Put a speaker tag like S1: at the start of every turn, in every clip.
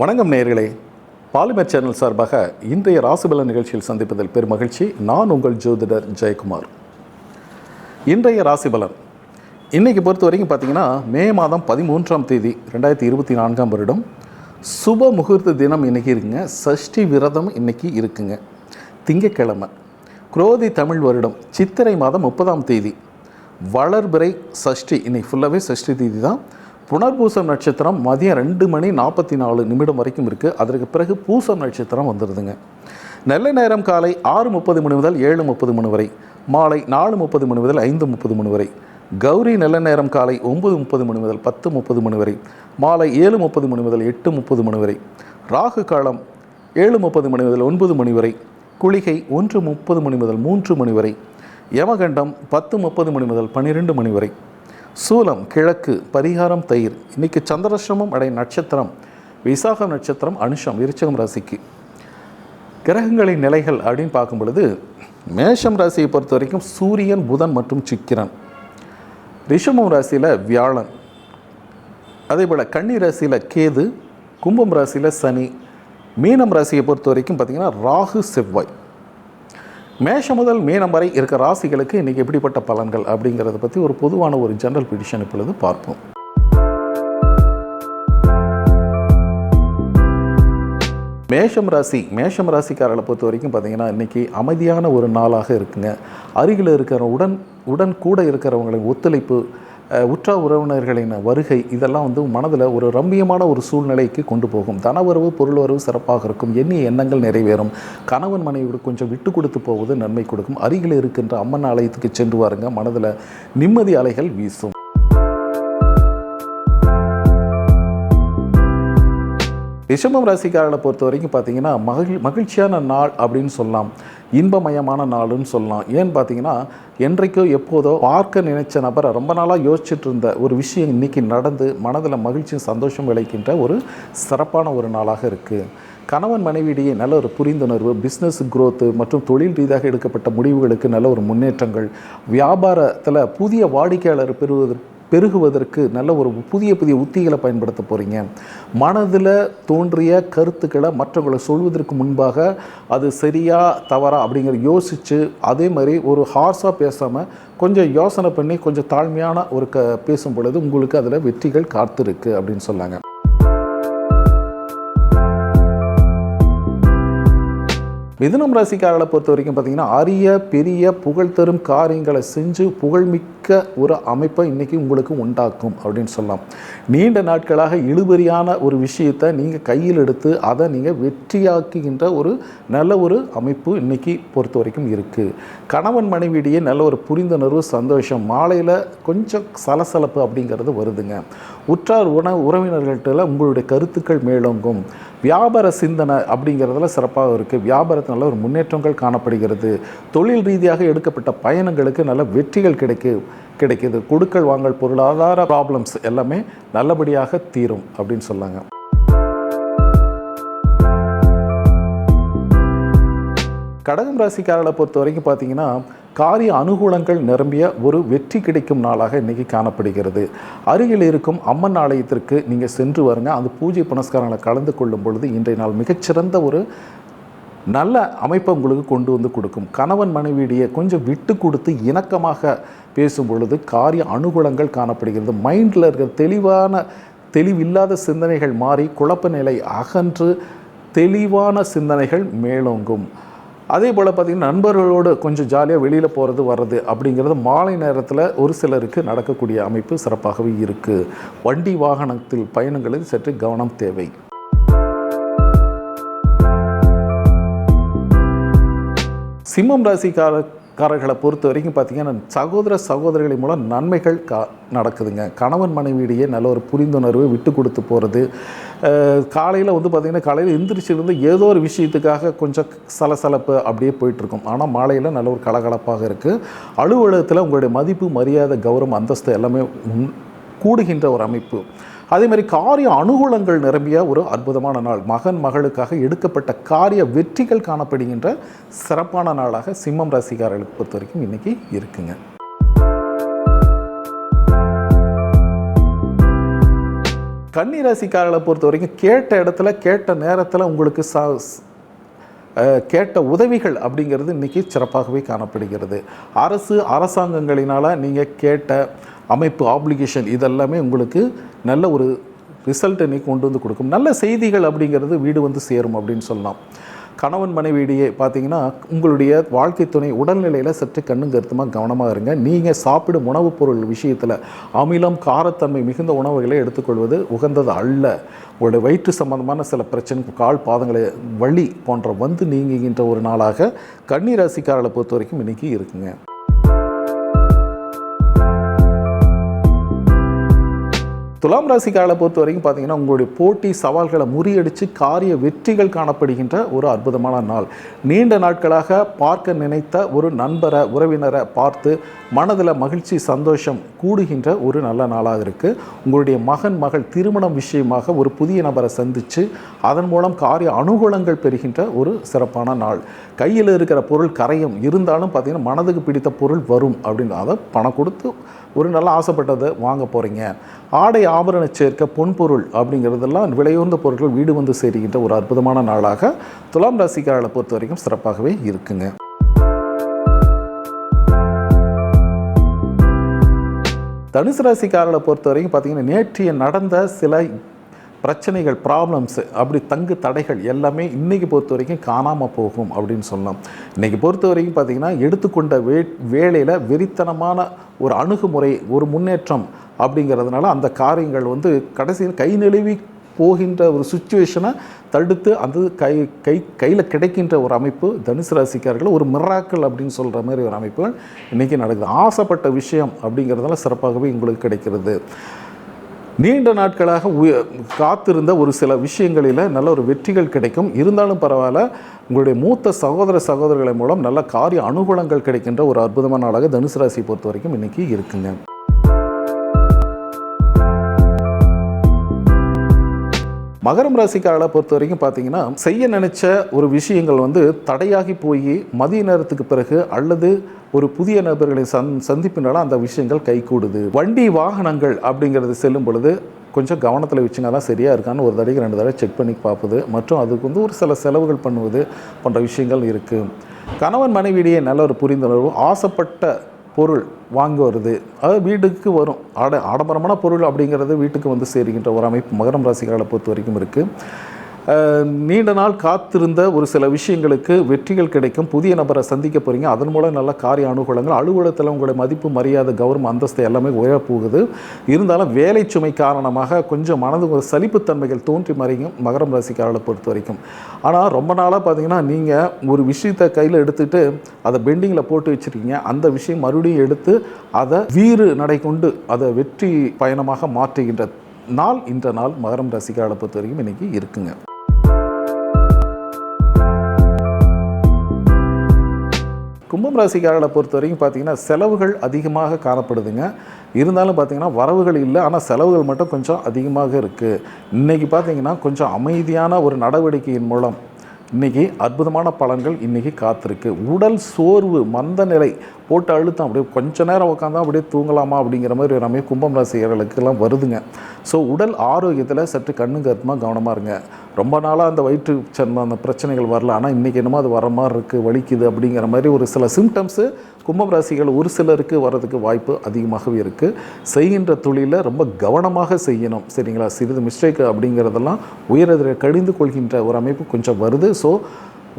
S1: வணக்கம் நேர்களே polymer channel சார்பாக இன்றைய ராசிபல நிகழ்ச்சியில் சந்திப்பதில் பெரும் மகிழ்ச்சி நான் உங்கள் ஜோதிடர் ஜெயக்குமார். இன்றைய ராசிபலன். இன்றைக்கி பொறுத்த வரைக்கும் பார்த்தீங்கன்னா மே மாதம் பதிமூன்றாம் தேதி ரெண்டாயிரத்தி இருபத்தி நான்காம் வருடம். சுப முகூர்த்த தினம் இன்னைக்கு இருக்குங்க. சஷ்டி விரதம் இன்னைக்கு இருக்குங்க. திங்கக்கிழமை. குரோதி தமிழ் வருடம் சித்திரை மாதம் முப்பதாம் தேதி. வளர்பிறை சஷ்டி இன்னைக்கு ஃபுல்லாகவே சஷ்டி தேதி தான். புனர்பூசம் நட்சத்திரம் மதியம் ரெண்டு மணி நாற்பத்தி நாலு நிமிடம் வரைக்கும் இருக்குது அதற்கு பிறகு பூசம் நட்சத்திரம் வந்துடுதுங்க நல்ல நேரம் காலை ஆறு முப்பது மணி முதல் ஏழு முப்பது மணி வரை மாலை நாலு முப்பது மணி முதல் ஐந்து முப்பது மணி வரை கௌரி நல்ல நேரம் காலை ஒம்பது முப்பது மணி முதல் பத்து முப்பது மணி வரை மாலை ஏழு முப்பது மணி முதல் எட்டு முப்பது மணி வரை ராகு காலம் ஏழு முப்பது மணி முதல் ஒன்பது மணி வரை குளிகை ஒன்று முப்பது மணி முதல் மூன்று மணி வரை யமகண்டம் பத்து முப்பது மணி முதல் பன்னிரெண்டு மணி வரை சூலம் கிழக்கு பரிகாரம் தயிர். இன்றைக்கி சந்திரசிரமம் அடை நட்சத்திரம். விசாகம் நட்சத்திரம் அனுஷம் விருச்சகம் ராசிக்கு. கிரகங்களின் நிலைகள் அப்படின்னு பார்க்கும் பொழுது மேஷம் ராசியை பொறுத்த வரைக்கும் சூரியன் புதன் மற்றும் சுக்கிரன். ரிஷமம் ராசியில் வியாழன். அதே போல் கன்னி ராசியில் கேது கும்பம் ராசியில் சனி. மீனம் ராசியை பொறுத்த வரைக்கும் பார்த்திங்கன்னா ராகு செவ்வாய். மேஷம் முதல் மீனம் வரை இருக்க ராசிகளுக்கு இன்றைக்கி எப்படிப்பட்ட பலன்கள் அப்படிங்கிறத பற்றி ஒரு பொதுவான ஒரு ஜென்ரல் பிடிஷன் இப்பொழுது பார்ப்போம். மேஷம் ராசி மேஷம் ராசிக்காரர்களை பொறுத்த வரைக்கும் பார்த்தீங்கன்னா இன்றைக்கி அமைதியான ஒரு நாளாக இருக்குங்க. அருகில் இருக்கிற உடன் உடன் கூட இருக்கிறவங்களின் ஒத்துழைப்பு உற்ற உறவினர்களின் வருகை இதெல்லாம் வந்து மனதில் ஒரு ரம்மியமான ஒரு சூழ்நிலைக்கு கொண்டு போகும். தனவரவு பொருள்வரவு சிறப்பாக இருக்கும். எண்ணிய எண்ணங்கள் நிறைவேறும். கணவன் மனைவியோடு கொஞ்சம் விட்டு கொடுத்து போவது நன்மை கொடுக்கும். அருகில் இருக்கின்ற அம்மன் ஆலயத்துக்கு சென்று வாருங்க. மனதில் நிம்மதி அலைகள் வீசும். ரிஷபம் ராசிக்காரர்களை பொறுத்த வரைக்கும் பார்த்தீங்கன்னா மகிழ் மகிழ்ச்சியான நாள் அப்படின்னு சொல்லலாம். இன்பமயமான நாளுன்னு சொல்லலாம். ஏன்னு பார்த்தீங்கன்னா என்றைக்கோ எப்போதோ பார்க்க நினைச்ச நபரை ரொம்ப நாளாக யோசிச்சுட்டு இருந்த ஒரு விஷயம் இன்னைக்கு நடந்து மனதில் மகிழ்ச்சியும் சந்தோஷம் விளைக்கின்ற ஒரு சிறப்பான ஒரு நாளாக இருக்குது கணவன் மனைவியிடையே நல்ல ஒரு புரிந்துணர்வு பிஸ்னஸ் குரோத்து மற்றும் தொழில் ரீதியாக எடுக்கப்பட்ட முடிவுகளுக்கு நல்ல ஒரு முன்னேற்றங்கள். வியாபாரத்தில் புதிய வாடிக்கையாளர் பெறுவதற்கு பெருகுவதற்கு நல்ல ஒரு புதிய புதிய உத்திகளை பயன்படுத்த போகிறீங்க மனதில் தோன்றிய கருத்துக்களை மற்றவங்களை சொல்வதற்கு முன்பாக அது சரியா தவறா அப்படிங்கிற யோசித்து அதே மாதிரி ஒரு ஹார்ஸாக பேசாமல் கொஞ்சம் யோசனை பண்ணி கொஞ்சம் தாழ்மையான ஒரு க பேசும் பொழுது உங்களுக்கு அதில் வெற்றிகள் காத்திருக்கு அப்படின்னு சொன்னாங்க. மிதுனம் ராசிக்காரர்களை பொறுத்த வரைக்கும் பார்த்தீங்கன்னா அரிய பெரிய புகழ் தரும் காரியங்களை செஞ்சு புகழ்மிக்க ஒரு அமைப்பை இன்றைக்கி உங்களுக்கு உண்டாக்கும் அப்படின்னு சொல்லலாம். நீண்ட நாட்களாக இழுபறியான ஒரு விஷயத்தை நீங்கள் கையில் எடுத்து அதை நீங்கள் வெற்றியாக்குகின்ற ஒரு நல்ல ஒரு அமைப்பு இன்றைக்கி பொறுத்த வரைக்கும் இருக்குது கணவன் மனைவியிடையே நல்ல ஒரு புரிந்துணர்வு சந்தோஷம் மாலையில் கொஞ்சம் சலசலப்பு அப்படிங்கிறது வருதுங்க. உற்றார் உண உறவினர்கள்ட்ட உங்களுடைய கருத்துக்கள் மேலோங்கும். வியாபார சிந்தனை அப்படிங்கிறதுல சிறப்பாக இருக்குது வியாபாரத்தில் நல்ல ஒரு முன்னேற்றங்கள் காணப்படுகிறது. தொழில் ரீதியாக எடுக்கப்பட்ட பயணங்களுக்கு நல்ல வெற்றிகள் கிடைக்கு கிடைக்குது. கொடுக்கல் வாங்கல் பொருளாதார ப்ராப்ளம்ஸ் எல்லாமே நல்லபடியாக தீரும் அப்படின்னு சொல்லாங்க கடகம் ராசிக்காரர்களை பொறுத்த வரைக்கும் பார்த்தீங்கன்னா காரிய அனுகூலங்கள் நிரம்பிய ஒரு வெற்றி கிடைக்கும் நாளாக இன்றைக்கி காணப்படுகிறது. அருகில் இருக்கும் அம்மன் ஆலயத்திற்கு நீங்கள் சென்று வருங்க. அந்த பூஜை புனஸ்காரங்களை கலந்து கொள்ளும் பொழுது இன்றைய நாள் மிகச்சிறந்த ஒரு நல்ல அமைப்பை உங்களுக்கு கொண்டு வந்து கொடுக்கும். கணவன் மனைவியிடையே கொஞ்சம் விட்டு கொடுத்து இணக்கமாக பேசும் பொழுது காரிய அனுகூலங்கள் காணப்படுகிறது. மைண்டில் இருக்கிற தெளிவான தெளிவில்லாத சிந்தனைகள் மாறி குழப்ப நிலை அகன்று தெளிவான சிந்தனைகள் மேலோங்கும். அதே போல் பார்த்திங்கன்னா நண்பர்களோடு கொஞ்சம் ஜாலியாக வெளியில் போகிறது வர்றது அப்படிங்கிறது மாலை நேரத்தில் ஒரு சிலருக்கு நடக்கக்கூடிய அமைப்பு சிறப்பாகவே இருக்குது வண்டி வாகனத்தில் பயணங்களில் சற்று கவனம் தேவை. சிம்மம் ராசிக்கார காரர்களை பொறுத்த வரைக்கும் பார்த்திங்கன்னா சகோதர சகோதரிகளின் மூலம் நன்மைகள் கா நடக்குதுங்க. கணவன் மனைவியிடையே நல்ல ஒரு புரிந்துணர்வு விட்டு கொடுத்து போகிறது காலையில் வந்து பார்த்திங்கன்னா காலையில் எந்திரிச்சிருந்து ஏதோ ஒரு விஷயத்துக்காக கொஞ்சம் சலசலப்பு அப்படியே போயிட்டுருக்கும். ஆனால் மாலையில் நல்ல ஒரு கலகலப்பாக இருக்குது அலுவலகத்தில் உங்களுடைய மதிப்பு மரியாதை கௌரவம் அந்தஸ்து எல்லாமே கூடுகின்ற ஒரு அமைப்பு. அதே மாதிரி காரிய அனுகூலங்கள் நிரம்பிய ஒரு அற்புதமான நாள். மகன் மகளுக்காக எடுக்கப்பட்ட காரிய வெற்றிகள் காணப்படுகின்ற சிறப்பான நாளாக சிம்மம் ராசிக்காரர்களுக்கு பொறுத்த வரைக்கும் இன்னைக்கு இருக்குங்க. கன்னி ராசிக்காரர்களை பொறுத்த வரைக்கும் கேட்ட இடத்துல கேட்ட நேரத்தில் உங்களுக்கு சா அஹ், கேட்ட உதவிகள் அப்படிங்கிறது இன்றைக்கி சிறப்பாகவே காணப்படுகிறது. அரசு அரசாங்கங்களினால் நீங்கள் கேட்ட அமைப்பு ஆப்ளிகேஷன் இதெல்லாமே உங்களுக்கு நல்ல ஒரு ரிசல்ட் நீ கொண்டு வந்து கொடுக்கும். நல்ல செய்திகள் அப்படிங்கிறது வீடு வந்து சேரும் அப்படின்னு சொல்லலாம். கணவன் மனைவியிடையே பார்த்தீங்கன்னா உங்களுடைய வாழ்க்கை துணை உடல்நிலையில் சற்று கண்ணும் கருத்துமாக கவனமாக இருங்க. நீங்கள் சாப்பிடும் உணவுப் பொருள் விஷயத்தில் அமிலம் காரத்தன்மை மிகுந்த உணவுகளை எடுத்துக்கொள்வது உகந்தது அல்ல. உங்களுடைய வயிற்று சம்பந்தமான சில பிரச்சனை கால் பாதங்களை வலி போன்ற வந்து நீங்குகின்ற ஒரு நாளாக கன்னிராசிக்காரர்களை பொறுத்த வரைக்கும் இன்றைக்கி இருக்குங்க. துலாம் ராசிக்காரர்களை பொறுத்த வரைக்கும் பார்த்தீங்கன்னா உங்களுடைய போட்டி சவால்களை முறியடித்து காரிய வெற்றிகள் காணப்படுகின்ற ஒரு அற்புதமான நாள். நீண்ட நாட்களாக பார்க்க நினைத்த ஒரு நண்பரை உறவினரை பார்த்து மனதில் மகிழ்ச்சி சந்தோஷம் கூடுகின்ற ஒரு நல்ல நாளாக இருக்குது உங்களுடைய மகன் மகள் திருமணம் விஷயமாக ஒரு புதிய நபரை சந்தித்து அதன் மூலம் காரிய அனுகூலங்கள் பெறுகின்ற ஒரு சிறப்பான நாள். கையில் இருக்கிற பொருள் கரையும் இருந்தாலும் பார்த்தீங்கன்னா மனதுக்கு பிடித்த பொருள் வரும் அப்படின்னு அதை பணம் கொடுத்து ஒரு நல்ல ஆசைப்பட்டதை வாங்க போகிறீங்க ஆடை ஆபரண சேர்க்க பொன்பொருள் அப்படிங்கிறதெல்லாம் விலையுயர்ந்த பொருட்கள் வீடு வந்து சேருகின்ற ஒரு அற்புதமான நாளாக துலாம் ராசிக்காரர்களை பொறுத்த வரைக்கும் சிறப்பாகவே இருக்குங்க. தனுசு ராசிக்காரர்களை பொறுத்த வரைக்கும் பார்த்தீங்கன்னா நேற்றைய நடந்த சில பிரச்சனைகள் ப்ராப்ளம்ஸு அப்படி தங்கு தடைகள் எல்லாமே இன்றைக்கி பொறுத்த வரைக்கும் காணாமல் போகும் அப்படின்னு சொல்லலாம். இன்றைக்கி பொறுத்த வரைக்கும் பார்த்திங்கன்னா எடுத்துக்கொண்ட வே வேலையில் வெறித்தனமான ஒரு அணுகுமுறை ஒரு முன்னேற்றம் அப்படிங்கிறதுனால அந்த காரியங்கள் வந்து கடைசியில் கை நழுவி போகின்ற ஒரு சுச்சுவேஷனை தடுத்து அந்த கை கை கையில் கிடைக்கின்ற ஒரு அமைப்பு தனுசு ராசிக்காரர்கள் ஒரு மிராக்கள் அப்படின்னு சொல்கிற மாதிரி ஒரு அமைப்புகள் இன்றைக்கி நடக்குது. ஆசைப்பட்ட விஷயம் அப்படிங்கிறதுனால சிறப்பாகவே உங்களுக்கு கிடைக்கிறது. நீண்ட நாட்களாக காத்திருந்த ஒரு சில விஷயங்களில் நல்ல ஒரு வெற்றிகள் கிடைக்கும். இருந்தாலும் பரவாயில்ல உங்களுடைய மூத்த சகோதர சகோதரிகளை மூலம் நல்ல காரிய அனுகூலங்கள் கிடைக்கின்ற ஒரு அற்புதமான நாளாக தனுசு ராசியை பொறுத்த வரைக்கும் இன்றைக்கி இருக்குங்க. மகரம் ராசிக்காரர்களை பொறுத்த வரைக்கும் பார்த்தீங்கன்னா செய்ய நினைச்ச ஒரு விஷயங்கள் வந்து தடையாகி போய் மதிய நேரத்துக்கு பிறகு அல்லது ஒரு புதிய நபர்களை சந் சந்திப்பினால அந்த விஷயங்கள் கைகூடுது. வண்டி வாகனங்கள் அப்படிங்கிறது செல்லும் பொழுது கொஞ்சம் கவனத்தில் வச்சுங்க தான் சரியாக இருக்கான்னு ஒரு தடவைக்கு ரெண்டு தடவை செக் பண்ணி பார்ப்பது. மற்றும் அதுக்கு வந்து ஒரு சில செலவுகள் பண்ணுவது போன்ற விஷயங்கள் இருக்குது கணவன் மனைவியிடையே நல்ல ஒரு புரிந்துணர்வு ஆசைப்பட்ட பொருள் வாங்கி வருது. அது வீட்டுக்கு வரும். ஆட ஆடம்பரமான பொருள் அப்படிங்கிறது வீட்டுக்கு வந்து சேருகின்ற ஒரு அமைப்பு மகரம் ராசிக்காரர்களை பொறுத்த வரைக்கும் இருக்குது நீண்ட நாள் காத்திருந்த ஒரு சில விஷயங்களுக்கு வெற்றிகள் கிடைக்கும். புதிய நபரை சந்திக்க போகிறீங்க அதன் மூலம் நல்ல காரிய அனுகூலங்கள் அலுவலகத்தில் உங்களுடைய மதிப்பு மரியாதை கௌரவம் அந்தஸ்து எல்லாமே உயர போகுது இருந்தாலும் வேலை சுமை காரணமாக கொஞ்சம் மனது ஒரு சலிப்புத்தன்மைகள் தோன்றி மறையும் மகரம் ராசிக்காரர்களை பொறுத்த வரைக்கும். ஆனால் ரொம்ப நாளாக பார்த்தீங்கன்னா நீங்கள் ஒரு விஷயத்தை கையில் எடுத்துட்டு அதை பெண்டிங்கில் போட்டு வச்சுருக்கீங்க. அந்த விஷயம் மறுபடியும் எடுத்து அதை வீறு நடை கொண்டு அதை வெற்றி பயணமாக மாற்றுகின்ற நாள் இன்ற நாள் மகரம் ரசிகர்களை பொறுத்த வரைக்கும் இன்றைக்கி இருக்குங்க. கும்பம் ராசிக்காரர்களை பொறுத்த வரைக்கும் பார்த்தீங்கன்னா செலவுகள் அதிகமாக காணப்படுதுங்க. இருந்தாலும் பார்த்தீங்கன்னா வரவுகள் இல்லை. ஆனால் செலவுகள் மட்டும் கொஞ்சம் அதிகமாக இருக்குது இன்றைக்கி பார்த்தீங்கன்னா கொஞ்சம் அமைதியான ஒரு நடவடிக்கையின் மூலம் இன்றைக்கி அற்புதமான பலன்கள் இன்றைக்கி காத்திருக்கு. உடல் சோர்வு மந்த நிலை போட்டு அழுத்தம் அப்படியே கொஞ்ச நேரம் உட்காந்தா அப்படியே தூங்கலாமா அப்படிங்கிற மாதிரி ஒரு கும்பம் ராசிகர்களுக்கெல்லாம் வருதுங்க. ஸோ உடல் ஆரோக்கியத்தில் சற்று கண்ணு கருத்துமாக கவனமாக இருங்க. ரொம்ப நாளாக அந்த வயிற்று சர்ம அந்த பிரச்சனைகள் வரல. ஆனால் இன்றைக்கி என்னமோ அது வர மாதிரி இருக்குது வலிக்குது அப்படிங்கிற மாதிரி ஒரு சில சிம்டம்ஸு கும்பம் ராசிகள் ஒரு சிலருக்கு வர்றதுக்கு வாய்ப்பு அதிகமாகவே இருக்குது செய்கின்ற தொழிலை ரொம்ப கவனமாக செய்யணும். சரிங்களா? சிறிது மிஸ்டேக் அப்படிங்கிறதெல்லாம் உயரதில் கழிந்து கொள்கின்ற ஒரு அமைப்பு கொஞ்சம் வருது. ஸோ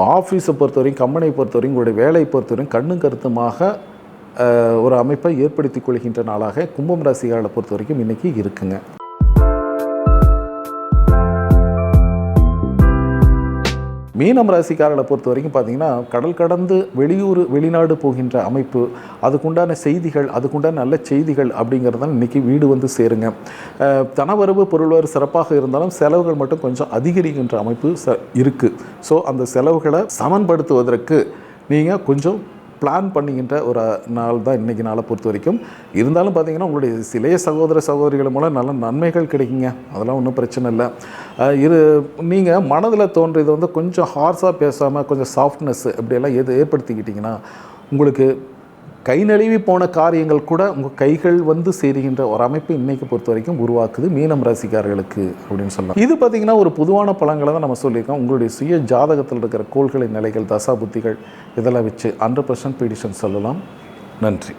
S1: ஆஃபீஸை பொறுத்தவரையும் கம்பெனியை பொறுத்தவரையும் உங்களுடைய வேலையை பொறுத்தவரையும் கண்ணும் கருத்துமாக ஒரு அமைப்பை ஏற்படுத்தி கொள்கின்ற நாளாக கும்பம் ராசிகளை பொறுத்த வரைக்கும் இன்றைக்கி இருக்குங்க. மீனம் ராசிக்காரர்களை பொறுத்த வரைக்கும் பார்த்தீங்கன்னா கடல் கடந்து வெளியூர் வெளிநாடு போகின்ற அமைப்பு அதுக்குண்டான செய்திகள் அதுக்குண்டான நல்ல செய்திகள் அப்படிங்கிறது இன்றைக்கி வீடு வந்து சேருங்க. தனவரவு பொருள்வரவு சிறப்பாக இருந்தாலும் செலவுகள் மட்டும் கொஞ்சம் அதிகரிக்கின்ற அமைப்பு ச இருக்குது ஸோ அந்த செலவுகளை சமன்படுத்துவதற்கு நீங்கள் கொஞ்சம் பிளான் பண்ணுகின்ற ஒரு நாள் தான் இன்றைக்கி நாளை பொறுத்த வரைக்கும். இருந்தாலும் பார்த்தீங்கன்னா உங்களுடைய சிலைய சகோதர சகோதரிகள் மூலம் நல்ல நன்மைகள் கிடைக்குங்க. அதெல்லாம் ஒன்றும் பிரச்சனை இல்லை. இரு நீங்கள் மனதில் தோன்றியது வந்து கொஞ்சம் ஹார்ஸாக பேசாமல் கொஞ்சம் சாஃப்ட்னஸ் இப்படியெல்லாம் எது ஏற்படுத்திக்கிட்டிங்கன்னா உங்களுக்கு கை நழுவி போன காரியங்கள் கூட உங்கள் கைகள் வந்து சேருகின்ற ஒரு அமைப்பு இன்னைக்கு பொறுத்த வரைக்கும் உருவாக்குது மீனம் ராசிக்காரர்களுக்கு அப்படின்னு சொல்லலாம். இது பார்த்தீங்கன்னா ஒரு பொதுவான பழங்களை தான் நம்ம சொல்லியிருக்கோம். உங்களுடைய சுய ஜாதகத்தில் இருக்கிற கோள்களின் நிலைகள் தசா புத்திகள் இதெல்லாம் வச்சு ஹண்ட்ரட் பர்சன்ட் பீடிஷன் சொல்லலாம். நன்றி.